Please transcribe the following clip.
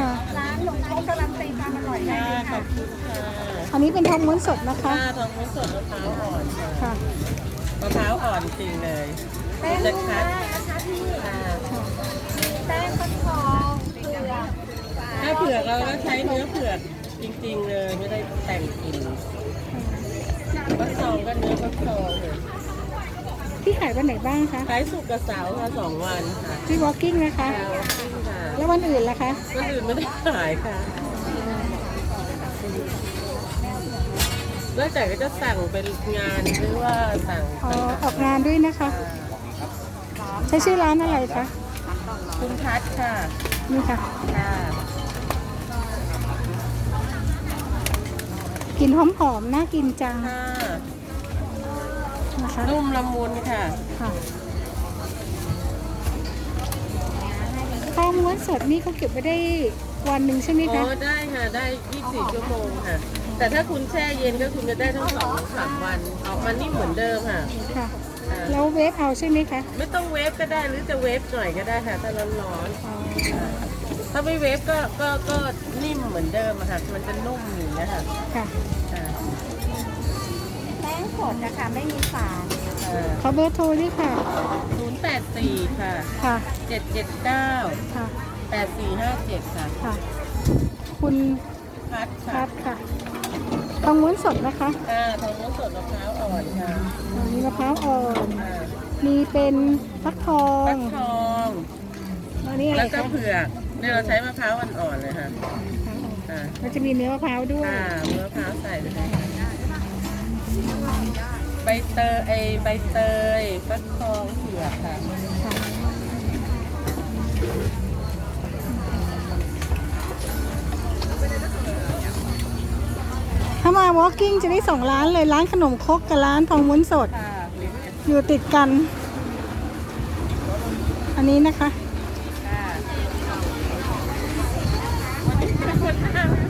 ค่ะ ร้านหลงโคกกำลังตีความอร่อยให้ค่ะเลยขค่ะอบคุณค่ะอันนี้เป็นทองม้วนสดนะคะค่ะทองม้วนสดมะพร้าวอ่อนค่ะค่ะ มะพร้าวอ่อนจริงเลยแป้งจะนุ่มคัมาดกนะคะพี่ค่ะแป้งฟักทองเผือกถ้าเผือกเราก็ใช้เนื้อเผือกจริงๆเลยไม่ได้แต่งกลิ่นฟักทองก็เนื้อฟักทองค่ะที่ขายวันไหนบ้างคะ ขายสุกร์กับเสาร์ค่ะสองวันค่ะ ที่ walking นะคะ แล้วค่ะ แล้ววันอื่นล่ะคะ วันอื่นไม่ได้ขายค่ะนอกจากก็จะสั่งเป็นงานหรือว่าสั่งอ๋อออกงานด้วยนะคะ ใช้ชื่อร้านอะไรคะคุณพัดค่ะ นี่ค่ะ ค่ะกลิ่นหอมๆน่ากินจัง ค่ะนะคะนุ่มละมุนค่ะ ค่ะ ข้าวม้วนสดนี่เขาเก็บไว้ได้วันหนึ่งใช่ไหมอ๋คะอได้ค่ะ ได้ 24 ชั่วโมงค่ะ แต่ถ้าคุณแช่เย็นก็คุณจะได้ทั้งสองสามวันออกมานิ่มเหมือนเดิมค่ะ ค่ะค่ะแล้วเวฟเอาใช่ไหมคะ ไม่ต้องเวฟก็ได้หรือจะเวฟหน่อยก็ได้ค่ะ ถ้าร้อนอ๋อๆค่ะถ้าไม่เวฟก็ก็ก็นิ่มเหมือนเดิมอะค่ะ มันจะนุ่มอยู่นะคะค่ะค่ะแป้งสดนะคะไม่มีฝาขอเบอร์โทรด้วยค่ะ084ค่ะค่ะ779ค่ะ8457ค่ะค่ะ คุณพัดพัค่ะดค่ะทองม้วนสดนะคะค่ะทองม้วนสดมะพร้าวอ่อนค่ะอันนี้มะพร้าวอ่อนค่ะมีเป็นฟักทองฟักทองอันนี้อะไรแล้วก็คะเผือกเนี่ยเราใช้มะพร้าวอ่อนๆเลยค่ะค่ะมันจะมีเนื้อมะพร้าวด้วย ค่ะมะพร้าวใส่ไปเลยใบเตยไอใบเตยฟักทองเผือกค่ะค่ะถ้ามา walking จะได้สองร้านเลยร้านขนมครกกับร้านทองม้วนสด ค่ะอยู่ติดกัน อันนี้นะคะ ค่ะ